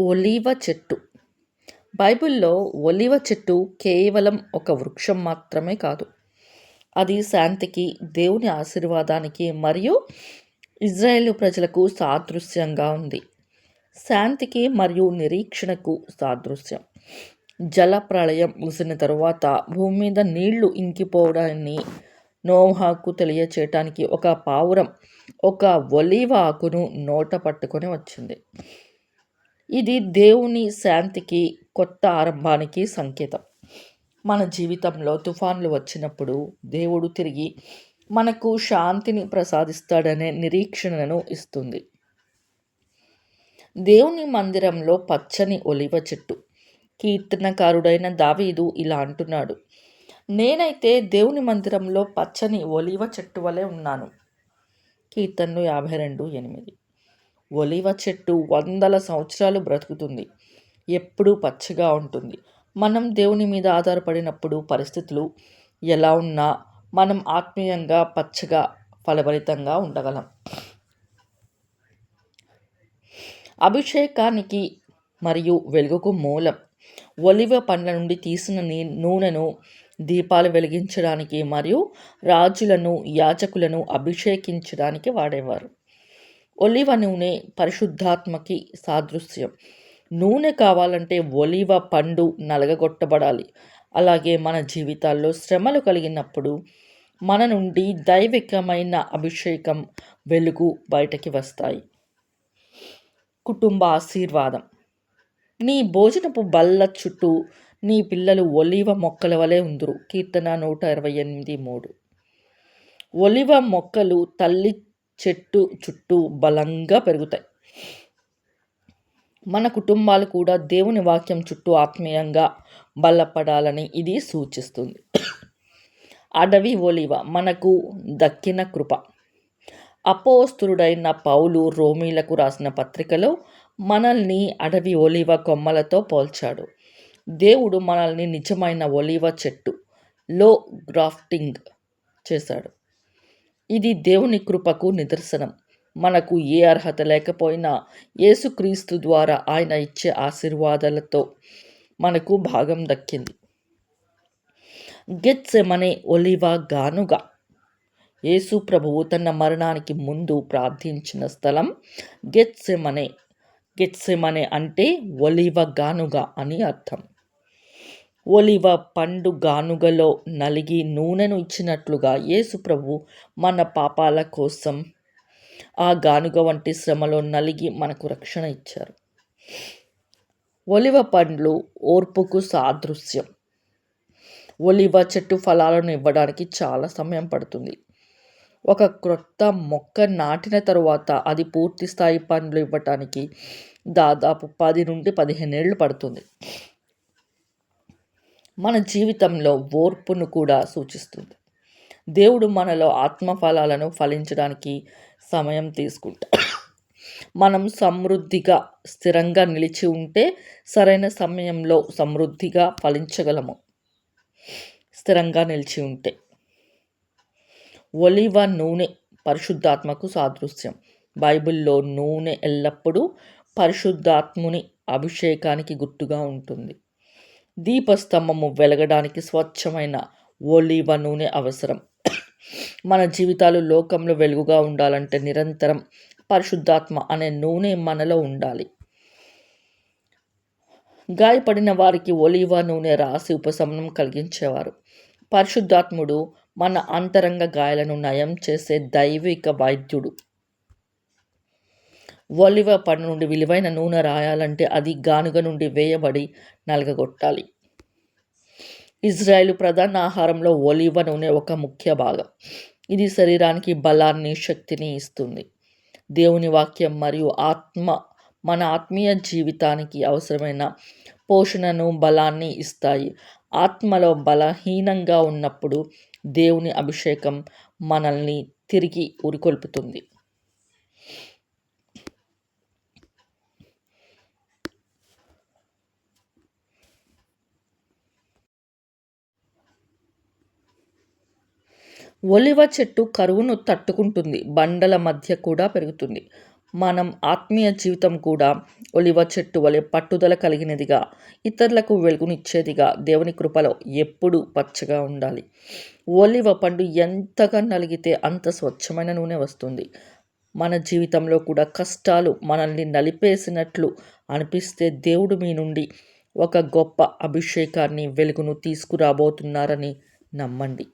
ఒలీవ చెట్టు. బైబిల్లో ఒలివ చెట్టు కేవలం ఒక వృక్షం మాత్రమే కాదు. అది శాంతికి దేవుని ఆశీర్వాదానికి మరియు ఇజ్రాయేల్ ప్రజలకు సాదృశ్యంగా ఉంది. శాంతికి మరియు నిరీక్షణకు సాదృశ్యం. జల ప్రళయం ముగిసిన తరువాత భూమి మీద నీళ్ళు ఇంకిపోవడాన్ని నోహాకు తెలియచేయటానికి ఒక పావురం ఒక ఒలివ ఆకును నోట పట్టుకొని వచ్చింది. ఇది దేవుని శాంతికి కొత్త ఆరంభానికి సంకేతం. మన జీవితంలో తుఫాన్లు వచ్చినప్పుడు దేవుడు తిరిగి మనకు శాంతిని ప్రసాదిస్తాడనే నిరీక్షణను ఇస్తుంది. దేవుని మందిరంలో పచ్చని ఒలివ చెట్టు. కీర్తనకారుడైన దావీదు ఇలా అంటున్నాడు నేనైతే దేవుని మందిరంలో పచ్చని ఒలివ చెట్టు వలె ఉన్నాను. కీర్తనలు యాభై రెండు ఎనిమిది. ఒలివ చెట్టు వందల సంవత్సరాలు బ్రతుకుతుంది. ఎప్పుడూ పచ్చగా ఉంటుంది. మనం దేవుని మీద ఆధారపడినప్పుడు పరిస్థితులు ఎలా ఉన్నా మనం ఆత్మీయంగా పచ్చగా ఫలభరితంగా ఉండగలం. అభిషేకానికి మరియు వెలుగుకు మూలం. ఒలివ పండ్ల నుండి తీసిన నూనెను దీపాలు వెలిగించడానికి మరియు రాజులను యాచకులను అభిషేకించడానికి వాడేవారు. ఒలివ నూనె పరిశుద్ధాత్మకి సాదృశ్యం. నూనె కావాలంటే ఒలివ పండు నలగగొట్టబడాలి. అలాగే మన జీవితాల్లో శ్రమలు కలిగినప్పుడు మన నుండి దైవికమైన అభిషేకం వెలుగు బయటకి వస్తాయి. కుటుంబ ఆశీర్వాదం. నీ భోజనపు బల్ల చుట్టూ నీ పిల్లలు ఒలివ మొక్కల వలె ఉందరు. కీర్తన నూట ఇరవై ఎనిమిది మూడు. ఒలివ మొక్కలు తల్లి చెట్టు చుట్టూ బలంగా పెరుగుతాయి. మన కుటుంబాలు కూడా దేవుని వాక్యం చుట్టూ ఆత్మీయంగా బలపడాలని ఇది సూచిస్తుంది. అడవి ఒలివ మనకు దక్కిన కృప. అపోస్తుడైన పౌలు రోమీలకు రాసిన పత్రికలో మనల్ని అడవి ఒలివ కొమ్మలతో పోల్చాడు. దేవుడు మనల్ని నిజమైన ఒలివ చెట్టు లో గ్రాఫ్టింగ్ చేశాడు. ఇది దేవుని కృపకు నిదర్శనం. మనకు ఏ అర్హత లేకపోయినా యేసుక్రీస్తు ద్వారా ఆయన ఇచ్చే ఆశీర్వాదాలతో మనకు భాగం దక్కింది. గెత్సెమనే ఒలివా గానుగా. యేసు ప్రభువు తన మరణానికి ముందు ప్రార్థించిన స్థలం గెత్సెమనే. గెత్సెమనే అంటే ఒలివ గానుగా అని అర్థం. ఒలివ పండు గానుగలో నలిగి నూనెను ఇచ్చినట్లుగా యేసుప్రభు మన పాపాల కోసం ఆ గానుగ వంటి శ్రమలో నలిగి మనకు రక్షణ ఇచ్చారు. ఒలివ పండ్లు ఓర్పుకు సాదృశ్యం. ఒలివ చెట్టు ఫలాలను ఇవ్వడానికి చాలా సమయం పడుతుంది. ఒక క్రొత్త మొక్క నాటిన తరువాత అది పూర్తి స్థాయి పండ్లు ఇవ్వటానికి దాదాపు పది నుండి పదిహేను ఏళ్ళు పడుతుంది. మన జీవితంలో ఓర్పును కూడా సూచిస్తుంది. దేవుడు మనలో ఆత్మఫలాలను ఫలించడానికి సమయం తీసుకుంటా. మనం సమృద్ధిగా స్థిరంగా నిలిచి ఉంటే సరైన సమయంలో సమృద్ధిగా ఫలించగలము. స్థిరంగా నిలిచి ఉంటే. ఒలివ నూనె పరిశుద్ధాత్మకు సాదృశ్యం. బైబిల్లో నూనె ఎల్లప్పుడూ పరిశుద్ధాత్ముని అభిషేకానికి గుర్తుగా ఉంటుంది. దీపస్తంభము వెలగడానికి స్వచ్ఛమైన ఒలివ నూనె అవసరం. మన జీవితాలు లోకంలో వెలుగుగా ఉండాలంటే నిరంతరం పరిశుద్ధాత్మ అనే నూనె మనలో ఉండాలి. గాయపడిన వారికి ఒలివ నూనె రాసి ఉపశమనం కలిగించేవారు. పరిశుద్ధాత్ముడు మన అంతరంగ గాయాలను నయం చేసే దైవిక వైద్యుడు. ఒలివ పండు నుండి విలువైన నూనె రాయాలంటే అది గానుగ నుండి వేయబడి నలగగొట్టాలి. ఇజ్రాయెల్ ప్రధాన ఆహారంలో ఒలివ నూనె ఒక ముఖ్య భాగం. ఇది శరీరానికి బలాన్ని శక్తిని ఇస్తుంది. దేవుని వాక్యం మరియు ఆత్మ మన ఆత్మీయ జీవితానికి అవసరమైన పోషణను బలాన్ని ఇస్తాయి. ఆత్మలో బలహీనంగా ఉన్నప్పుడు దేవుని అభిషేకం మనల్ని తిరిగి ఉరికొల్పుతుంది. ఒలివ చెట్టు కరువును తట్టుకుంటుంది. బండల మధ్య కూడా పెరుగుతుంది. మనం ఆత్మీయ జీవితం కూడా ఒలివ చెట్టు వలె పట్టుదల కలిగినదిగా ఇతరులకు వెలుగునిచ్చేదిగా దేవుని కృపలో ఎప్పుడూ పచ్చగా ఉండాలి. ఒలివ పండు ఎంతగా నలిగితే అంత స్వచ్ఛమైన నూనె వస్తుంది. మన జీవితంలో కూడా కష్టాలు మనల్ని నలిపేసినట్లు అనిపిస్తే దేవుడు మీ నుండి ఒక గొప్ప అభిషేకాన్ని వెలుగును తీసుకురాబోతున్నారని నమ్మండి.